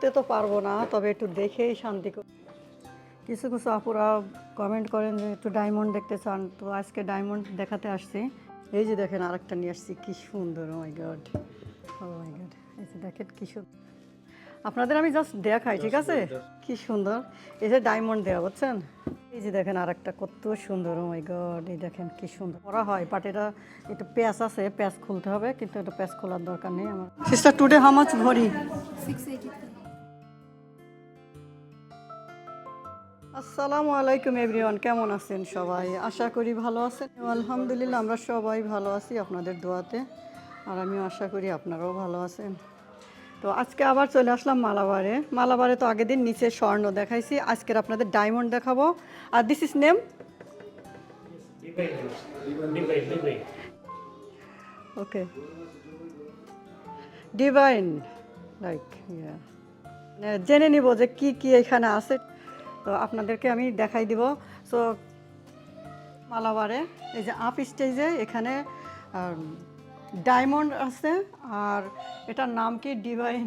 পড়তে তো পারব না তবে একটু দেখেই শান্তি কর কিছু কিছু আপুরা কমেন্ট করেন যে একটু ডায়মন্ড দেখতে চান তো আজকে ডায়মন্ড দেখাতে আসছি। এই যে দেখেন আরেকটা নিয়ে আসছি কী সুন্দর ও my god O my god এই যে দেখেন কি সুন্দর আপনাদের আমি জাস্ট দেখাই ঠিক আছে? কি সুন্দর। এই যে ডায়মন্ড দেওয়া বুঝছেন? এই যে দেখেন আরেকটা কত সুন্দর ও মাই গড এই দেখেন কি সুন্দর। করা হয় বাট এটা একটু প্যাচ আছে প্যাচ খুলতে হবে কিন্তু এটা প্যাচ খোলার দরকার নেই আমার। সিস্টার টুডে হাউ মাচ ভরি আসসালামু আলাইকুম এভরিওয়ান, কেমন আছেন সবাই? আশা করি ভালো আছেন। আলহামদুলিল্লাহ, আমরা সবাই ভালো আছি আপনাদের দোয়াতে, আর আমিও আশা করি আপনারাও ভালো আছেন। তো আজকে আবার চলে আসলাম মালাবারে। মালাবারে তো আগের দিন নিচে স্বর্ণ দেখাইছি, আজকের আপনাদের ডায়মন্ড দেখাবো। আর this is name okay divine like জেনে নিব যে কি কি এখানে আছে। তো আপনাদেরকে আমি দেখাই দিব। সো মালাবারে, এই যে আপ স্টেজে এখানে ডায়মন্ড আছে, আর এটার নাম কি? Divine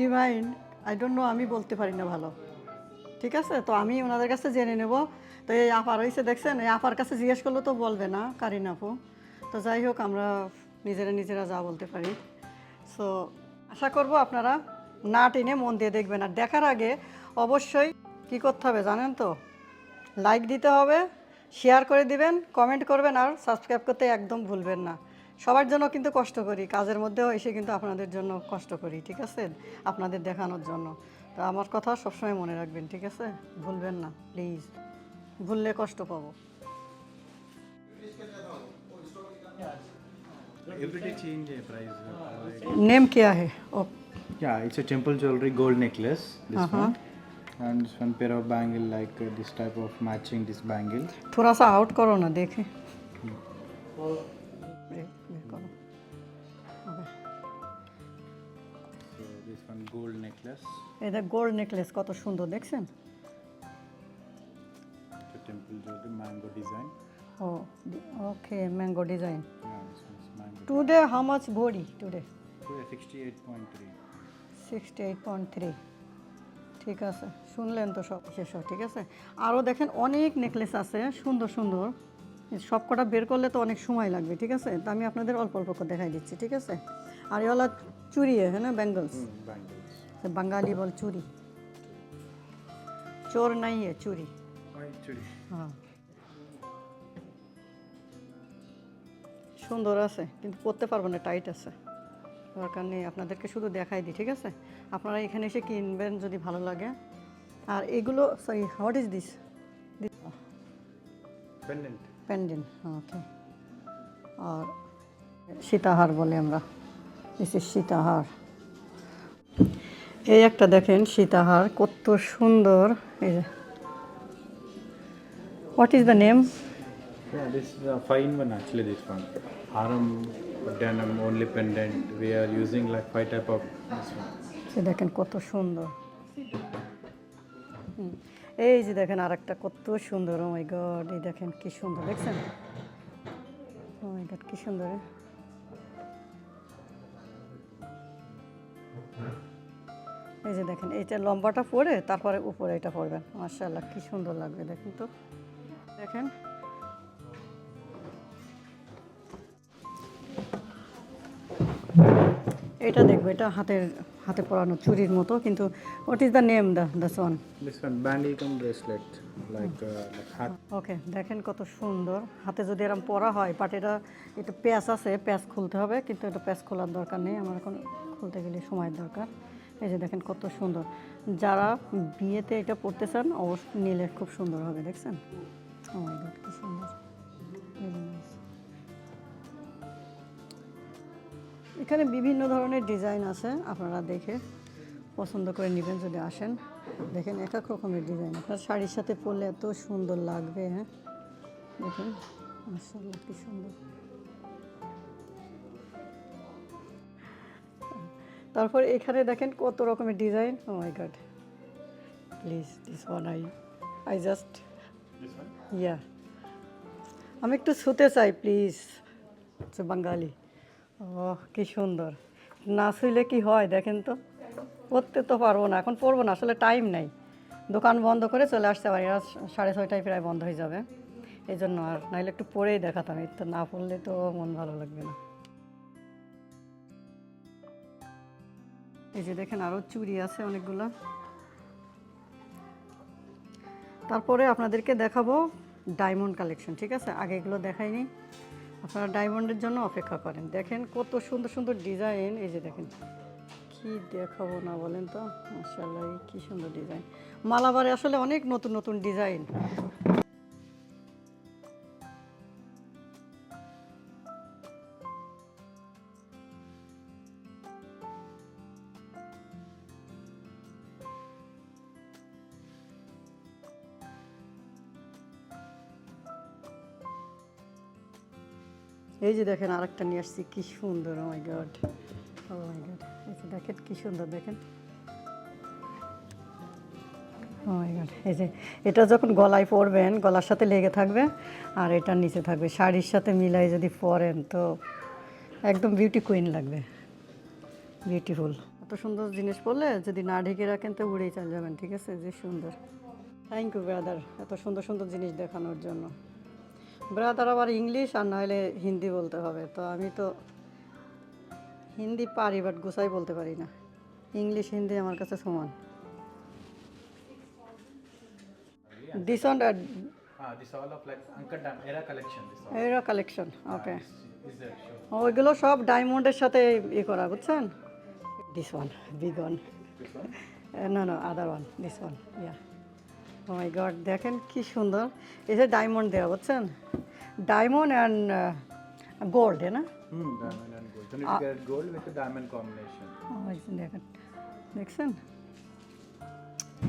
divine I don't know আমি বলতে পারি না ভালো। ঠিক আছে? তো আমি ওনাদের কাছে জেনে নেব। তো এই আপার হয়েছে দেখছেন? এই আপার কাছে জিজ্ঞেস করলে তো বলবে না, কারিন আপু। তো যাই হোক, আমরা নিজেরা নিজেরা যা বলতে পারি। সো আশা করব আপনারা না টেনে মন দিয়ে দেখবেন। আর দেখার আগে অবশ্যই কি করতে হবে জানেন তো লাইক দিতে হবে শেয়ার করে দিবেন কমেন্ট করবেন আর সাবস্ক্রাইব করতে একদম ভুলবেন না সবার জন্য কিন্তু কষ্ট করি কাজের মধ্যেও এসে কিন্তু আপনাদের জন্য কষ্ট করি ঠিক আছে আপনাদের দেখানোর জন্য তো আমার কথা সবসময় মনে রাখবেন ঠিক আছে ভুলবেন না প্লিজ ভুললে কষ্ট পাবো Every day change uh, price. uh, name क्या है ओ Yeah, it's a temple jewelry gold necklace. This one. And this one pair of bangle like uh, this type of matching this bangle. थोड़ा सा out करो ना देखे ये- ये करो Okay. So this one gold necklace. এটা গোল্ড নেকলেস কত সুন্দর দেখছেন It's a temple jewelry mango design. O okay mango design Yeah, this one's mango. Today how much body today Today 68.3. ঠিক আছে শুনলেন তো সব শেষ ঠিক আছে? আরও দেখেন অনেক নেকলেস আছে সুন্দর সুন্দর। সব কটা বের করলে তো অনেক সময় লাগবে ঠিক আছে? তা আমি আপনাদের অল্প অল্প করে দেখাই দিচ্ছি ঠিক আছে? আর এওলা চুরি হ্যাঁ না বেঙ্গলস বাঙালি বল চুরি। চোর নাই হ্যাঁ চুরি। হ্যাঁ। সুন্দর আছে কিন্তু পরতে পারব না টাইট আছে। দরকার নেই আপনাদেরকে শুধু দেখাই দিই ঠিক আছে? আপনারা এখানে এসে কিনবেন যদি ভালো লাগে। আর এগুলো sorry what is this. Pendant okay আর সীতাহার বলে আমরা। দিস ইজ সীতাহার। এই একটা দেখেন সীতাহার কত সুন্দর। এই যে। What is the name Yeah, this is a fine one actually. This one. Haram denim only pendant. We are using, like, five type of this one. সে দেখেন কত সুন্দর। এই যে দেখেন আর একটা কত সুন্দর ও মাই গড এই দেখেন কি সুন্দর, দেখছেন? ও মাই গড কি সুন্দর এই যে দেখেন, এইটা লম্বাটা পরে, তারপরে উপরে এটা পরবেন। মার্শাল্লাহ কি সুন্দর লাগবে, দেখেন তো। দেখেন এটা দেখব এটা হাতের হাতে পরানো চুরির মতো কিন্তু what is the name the the one like uh, okay দেখেন কত সুন্দর। হাতে যদি এরকম পরা হয় বাট এটা একটু প্যাচ আছে প্যাচ খুলতে হবে কিন্তু এটা প্যাচ খোলার দরকার নেই আমার এখন খুলতে গেলে সময়ের দরকার। এই যে দেখেন কত সুন্দর। যারা বিয়েতে এটা পড়তে চান অবশ্যই নিলে খুব সুন্দর হবে দেখছেন? ও মাই গড কি সুন্দর। এখানে বিভিন্ন ধরনের ডিজাইন আছে আপনারা দেখে পছন্দ করে নেবেন যদি আসেন। দেখেন এক এক রকমের ডিজাইন। আপনার শাড়ির সাথে পরলে এত সুন্দর লাগবে হ্যাঁ? দেখেন মাসাল্লাহ কি সুন্দর। তারপর এখানে দেখেন কত রকমের design. Oh my god please this one I I just yeah আমি একটু শুতে চাই প্লিজ বাঙালি। ও কি সুন্দর। না শুইলে কি হয় দেখেন তো? পরতে তো পারব না, এখন পরবো না, আসলে টাইম নেই। দোকান বন্ধ করে চলে আসতে পারি সাড়ে ছয়টায় প্রায় বন্ধ হয়ে যাবে। এই জন্য আর নাহলে একটু পরেই দেখাতাম, এই তো না পড়লে তো মন ভালো লাগবে না। এই যে দেখেন আরও চুরি আছে অনেকগুলো। তারপরে আপনাদেরকে দেখাবো ডায়মন্ড কালেকশন ঠিক আছে? আগে এগুলো দেখাইনি। আপনারা ডায়মন্ডের জন্য অপেক্ষা করেন। দেখেন কত সুন্দর সুন্দর ডিজাইন। এই যে দেখেন, কি দেখাবো না বলেন তো? মাসাল্লাহ কি সুন্দর ডিজাইন। মালাবারে আসলে অনেক নতুন নতুন ডিজাইন। এই যে দেখেন আরেকটা নিয়ে আসছি, কি সুন্দর ও my god O my god এই যে দেখেন, কি সুন্দর দেখেন। ও মাই গড এই যে, এটা যখন গলায় পরবেন, গলার সাথে লেগে থাকবে, আর এটা নিচে থাকবে। শাড়ির সাথে মিলাই যদি পরেন, তো একদম বিউটি কুইন লাগবে। বিউটিফুল এত সুন্দর জিনিস পরলে যদি না ঢেকে রাখেন, তো উড়েই চলে যাবেন, ঠিক আছে? যে সুন্দর। থ্যাংক ইউ ব্রাদার এত সুন্দর সুন্দর জিনিস দেখানোর জন্য। ব্রাদার আবার ইংলিশ আর নাহলে হিন্দি বলতে হবে। তো আমি তো হিন্দি পারি বাট গুছাই বলতে পারি না। ইংলিশ হিন্দি আমার কাছে সমান। Ah, this all of like Uncle Dam era collection. This all. এরা কালেকশন ওকে Is that? ওইগুলো সব ডায়মন্ডের সাথে ই করা বুঝছেন? দিস ওয়ান বিগ ওয়ান না না other one this one yeah my god দেখেন কি সুন্দর। এই যে ডায়মন্ড দেওয়া বুঝছেন? ডায়মন্ড অ্যান্ড গোল্ড না? যে দেখেন দেখছেন?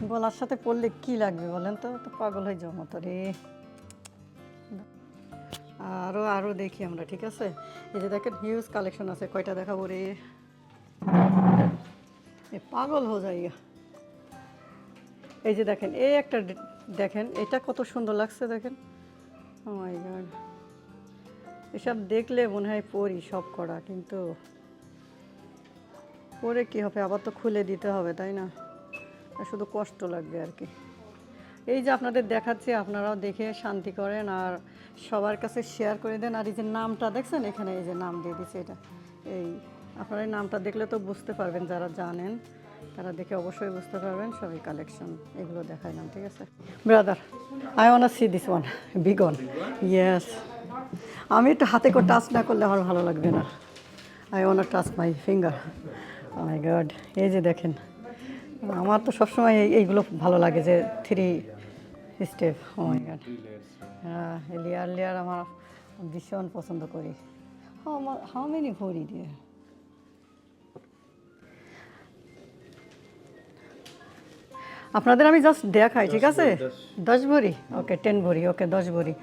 গলার সাথে পরলে কি লাগবে বলেন তো? তো পাগল হয়ে যাব তো রে। আরও আরও দেখি আমরা ঠিক আছে? এই যে দেখেন হিউজ কালেকশন আছে কয়টা দেখাবো রে? এ পাগল হয়ে যায় এই যে দেখেন, এই একটা দেখেন, এটা কত সুন্দর লাগছে দেখেন। গড এসব দেখলে মনে হয় পড়ি সব করা, কিন্তু পরে কী হবে? আবার তো খুলে দিতে হবে, তাই না? শুধু কষ্ট লাগবে আর কি। এই যে আপনাদের দেখাচ্ছি, আপনারাও দেখে শান্তি করেন আর সবার কাছে শেয়ার করে দেন। আর এই যে নামটা দেখছেন, এখানে এই যে নাম দিয়ে দিচ্ছে এটা। এই, আপনারা নামটা দেখলে তো বুঝতে পারবেন যারা জানেন। তারা দেখে অবশ্যই বুঝতে পারবেন, সবই কালেকশন এগুলো দেখাইলাম ঠিক আছে? Brother I want see this one big one yes আমি একটু হাতে করে টাচ না করলে আমার ভালো লাগবে না। I want touch my finger my god এই যে দেখেন, আমার তো সবসময় এই- এইগুলো ভালো লাগে যে three step oh my god হ্যাঁ লেয়ার লেয়ার আমার ভীষণ পছন্দ করি। হাউ মেনি ভরি দিয়ে? আপনাদের আমি জাস্ট দেখাই ঠিক আছে? দশ ভরি? ওকে টেন ভরি ওকে দশ ভরি।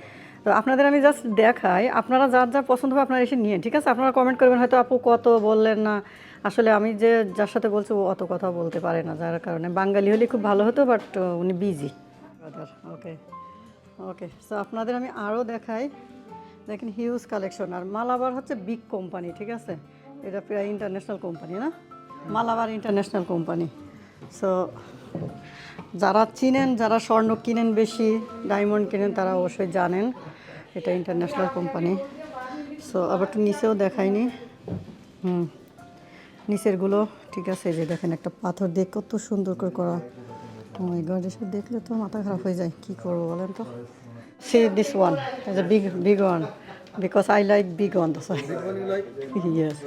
তো আপনাদের আমি জাস্ট দেখাই আপনারা যার যার পছন্দ হবে আপনারা এসে নিয়ে ঠিক আছে? আপনারা কমেন্ট করবেন হয়তো আপু কত বললেন না? আসলে আমি যে যার সাথে বলছি ও অত কথা বলতে পারে না যার কারণে বাঙালি হলে খুব ভালো হতো বাট উনি বিজি ওকে ওকে সো আপনাদের আমি আরও দেখাই। দেখেন হিউজ কালেকশন আর মালাবার হচ্ছে বিগ কোম্পানি ঠিক আছে? এটা প্রায় ইন্টারন্যাশনাল কোম্পানি না? মালাবার ইন্টারন্যাশনাল কোম্পানি সো যারা চিনেন যারা স্বর্ণ কিনেন বেশি ডায়মন্ড কিনেন তারা অবশ্যই জানেন এটা ইন্টারন্যাশনাল কোম্পানি সো আবার একটু নিচেও দেখাইনি। হুম নিচেরগুলো ঠিক আছে এই যে দেখেন একটা পাথর দিয়ে কত সুন্দর করে করা। ওই গড এসব দেখলে তো মাথা খারাপ হয়ে যায়। কি করব বলেন তো? See this one is a big big one because I like big one তো ইয়েস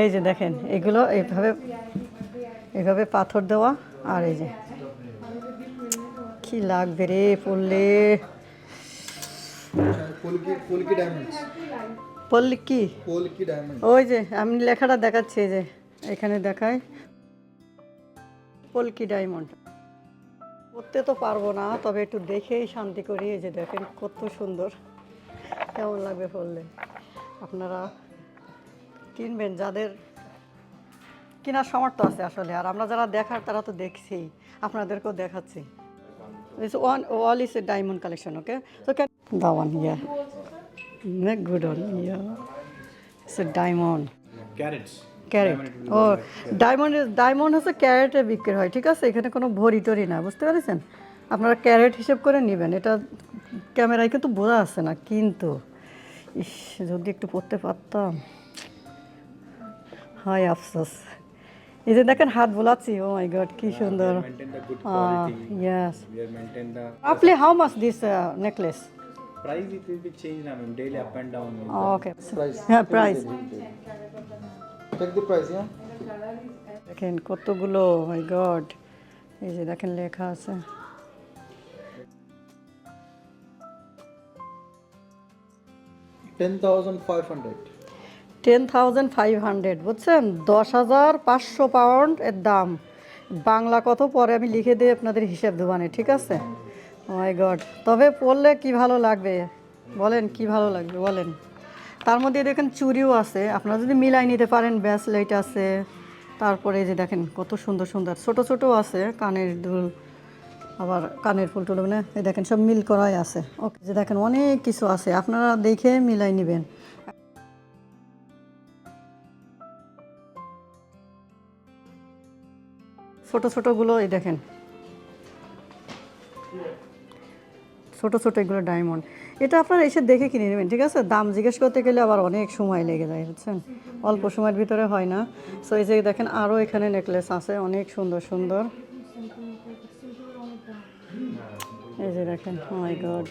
এই যে দেখেন এগুলো এইভাবে এইভাবে পাথর দেওয়া আর এই যে। কি লাগবে রে পড়লে? পোলকি পোলকি ডায়মন্ডস পড়লে কি পোলকি ডায়মন্ড ওই যে আমি লেখাটা দেখাচ্ছি যে এখানে দেখায় পলকি ডায়মন্ড করতে তো পারব না তবে একটু দেখেই শান্তি করি। এই যে দেখেন কত সুন্দর। কেমন লাগবে পড়লে? আপনারা কিনবেন যাদের কেনার সামর্থ্য আছে আসলে আর আমরা যারা দেখার তারা তো দেখছি আপনাদেরকেও দেখাচ্ছি। This one all is a diamond collection, okay? So can that one, yeah. Make good one, yeah. It's a diamond. Carat O diamond diamond হচ্ছে ক্যারেটে বিক্রি হয় ঠিক আছে? এখানে কোনো ভরি টরি না বুঝতে পেরেছেন? আপনারা ক্যারেট হিসেব করে নেবেন এটা ক্যামেরায় কিন্তু বোঝা যাচ্ছে না কিন্তু। ইস যদি একটু পড়তে পারতাম। হয় আফসোস। এই যে দেখেন হাত বোলাচ্ছি ও মাই গড কি সুন্দর Maintain the good Ah, quality. Yes We are maintain the আপলি how much this necklace price. It will be changed. I mean, daily up and down. Okay Price. হ্যাঁ price Check the price, yeah? দেখেন কতগুলো মাই god এই যে দেখেন লেখা আছে Ten thousand five hundred. ten thousand five hundred বুঝছেন? দশ হাজার পাঁচশো পাউন্ড এর দাম। বাংলা কত পরে আমি লিখে দিয়ে আপনাদের হিসেব দেবানে, ঠিক আছে? মাই গড তবে পড়লে কি ভালো লাগবে? বলেন, কি ভালো লাগবে? বলেন। তার মধ্যে দেখেন চুরিও আছে। আপনারা যদি মিলাই নিতে পারেন ব্যাসলাইট আছে। তারপরে যে দেখেন, কত সুন্দর সুন্দর। ছোট, ছোটও আছে, কানের দুল, আবার কানের ফুল টুল মানে দেখেন সব মিল করাই আছে। ওকে যে দেখেন অনেক কিছু আছে। আপনারা দেখে মিলাই নেবেন। ছোট ছোটগুলো, এই দেখেন। ছোট ছোট এগুলো ডায়মন্ড এটা আপনারা এসে দেখে কিনে নেবেন, ঠিক আছে? দাম জিজ্ঞেস করতে গেলে আবার অনেক সময় লেগে যায়, বুঝছেন? অল্প সময়ের ভিতরে হয় না। সো এই যে দেখেন আরও এখানে নেকলেস আছে, অনেক সুন্দর সুন্দর। এই যে দেখেন my god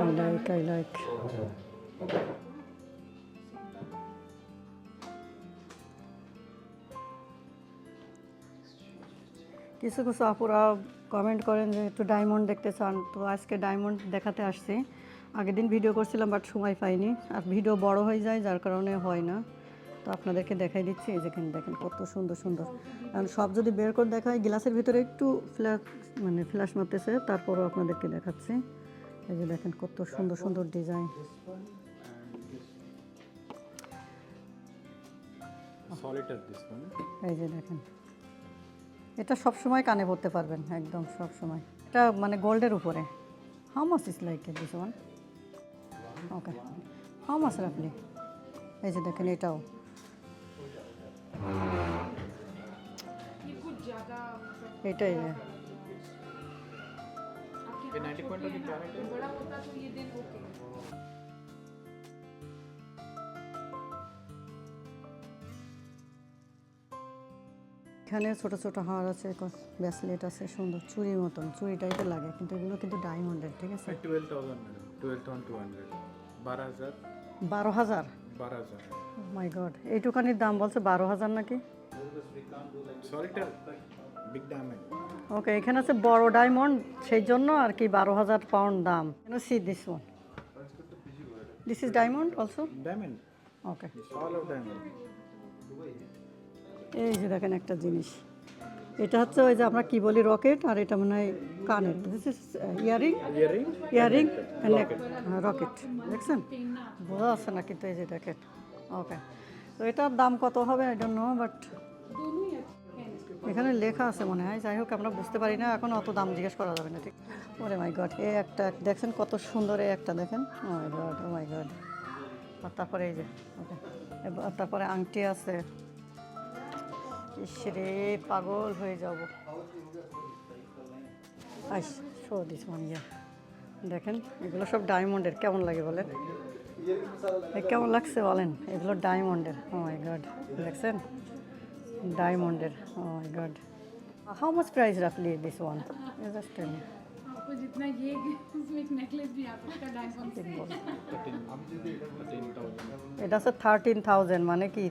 I like I like কিছু কিছু আপুরা কমেন্ট করেন যে একটু ডায়মন্ড দেখতে চান। তো আজকে ডায়মন্ড দেখাতে আসছি। আগের দিন ভিডিও করছিলাম বাট সময় পাইনি। আর ভিডিও বড় হয়ে যায় যার কারণে হয় না। তো আপনাদেরকে দেখাই দিচ্ছি এই যেখানে দেখেন কত সুন্দর সুন্দর। কারণ সব যদি বের করে দেখায় গ্লাসের ভিতরে একটু ফ্ল্যাশ মানে ফ্ল্যাশ মারতেছে তারপরও আপনাদেরকে দেখাচ্ছি। এই যে দেখেন কত সুন্দর সুন্দর ডিজাইন one. এই যে দেখেন। এটা সব সময় কানে পড়তে পারবেন, একদম সব সময়। এটা মানে গোল্ডের উপরে। How much is like this one okay how much রাফলি এই যে দেখেন, এটাও। এটাই ये 90 point of the carat. এখানে ছোট ছোট হার আছে ব্যাসলেট আছে সুন্দর চুরির মতন চুরি টাইপের লাগে কিন্তু এগুলো কিন্তু ডায়মন্ডের ঠিক আছে? বারো হাজার? মাই গড oh এইটুকানির দাম বলছে বারো হাজার নাকি? ওকে এখানে আছে বড় ডায়মন্ড সেই জন্য আর কি বারো হাজার পাউন্ড দাম। Can see this one this is diamond also diamond okay all of diamond এই যে দেখেন একটা জিনিস। এটা হচ্ছে ওই যে আমরা কি বলি রকেট আর এটা মনে হয় কানের। This is earring earring rocket দেখছেন? বোঝা যাচ্ছে না কিন্তু এই যে দেখেন। ওকে তো এটার দাম কত হবে? আই ডোন্ট নো বাট এখানে লেখা আছে মনে হয়। যাই হোক আমরা বুঝতে পারি না এখন অত দাম জিজ্ঞেস করা যাবে না ঠিক? ওরে মাই গড এ একটা দেখছেন কত সুন্দর এই একটা দেখেন? ও my god O my god আর তারপরে এই যে ওকে তারপরে আংটি আছে। ইসরে পাগল হয়ে যাব আইস শো দিস ওয়ান ইয়া দেখেন এগুলো সব ডায়মন্ডের কেমন লাগে বলেন এ কেমন লাগছে বলেন এগুলো ডায়মন্ডের ও মাই গড দেখছেন ডায়মন্ডের oh my god how much price রাফলি this one just tell आपको जितना ये उसमें एक नेकलेस भी आता है उसका डायमंड से এটা হচ্ছে থার্টিন থাউজেন্ড মানে কি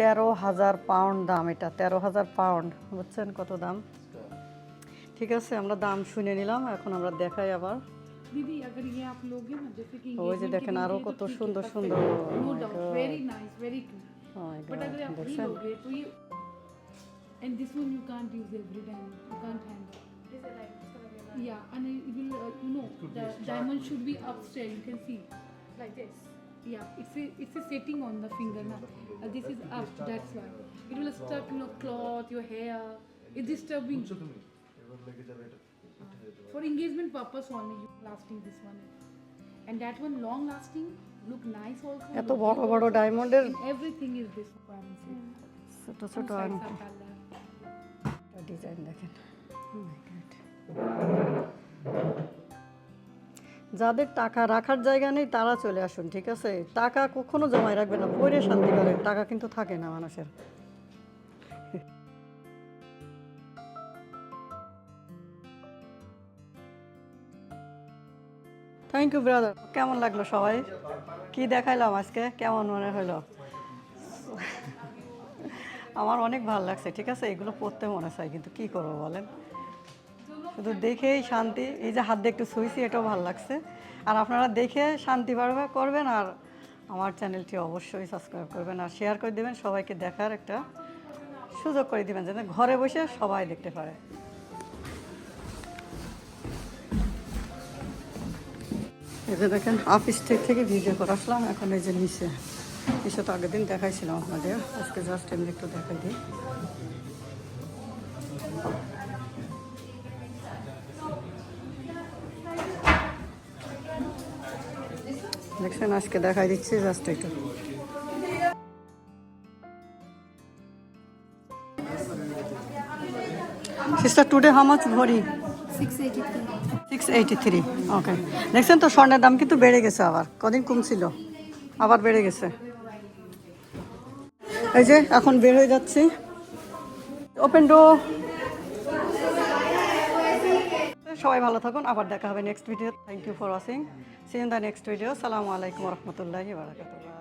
তেরো হাজার পাউন্ড দাম এটা তেরো হাজার পাউন্ড বুঝছেন কত দাম? ঠিক আছে আমরা দাম শুনে নিলাম এখন আমরা দেখাই আবার। ওই যে দেখেন আরও কত সুন্দর সুন্দর। oh oh Like this. Yeah, it's a, it's that's why it will stuck you know cloth your hair it's disturbing for engagement purpose only you lasting this one and that one long lasting, look nice also. এত look বড় big বড় also. ডায়মন্ডের Everything is this requirements. ছোট Two ছোট sides আংটি are color. Design দেখেন Oh my God. যাদের টাকা রাখার জায়গা নেই, তারা চলে আসুন, ঠিক আছে? টাকা কখনো জমায় রাখবে না পরে শান্তি করেন টাকা কিন্তু থাকে না মানুষের। থ্যাংক ইউ ব্রাদার কেমন লাগল সবাই? কি দেখাইলাম আজকে? কেমন মনে হলো আমার অনেক ভালো লাগছে, ঠিক আছে? এগুলো পড়তে মনে চাই কিন্তু কি করব বলেন? শুধু দেখেই শান্তি, এই যে হাত দিয়ে একটু শুয়েছি এটাও ভালো লাগছে। আর আপনারা দেখে শান্তি পারবে করবেন, আর আমার চ্যানেলটি অবশ্যই সাবস্ক্রাইব করবেন আর শেয়ার করে দেবেন, সবাইকে দেখার একটা সুযোগ করে দিবেন যাতে ঘরে বসে সবাই দেখতে পারে। দেখেন অফিস থেকে থেকে ভিডিও করে আসলাম, এখন এই যে নিচে। এসে তো আগের দিন দেখাইছিলাম আপনাদের, আজকে জাস্ট এমনি একটু দেখাই দিই। দেখছেন আজকে দেখাই দিচ্ছি জাস্ট একটু। সিস্টার টুডে হাউ মাচ ভরি? 683. সিক্স এইটি থ্রি ওকে দেখছেন তো স্বর্ণের দাম কিন্তু বেড়ে গেছে আবার, কদিন কমছিল, আবার বেড়ে গেছে। এই যে, এখন বের হয়ে যাচ্ছি। ওপেন ডো সবাই ভালো থাকুন, আবার দেখা হবে next video thank you for watching see the next video সালামু আলাইকুম রহমতুল্লাহি বারাকাতুল্লাহ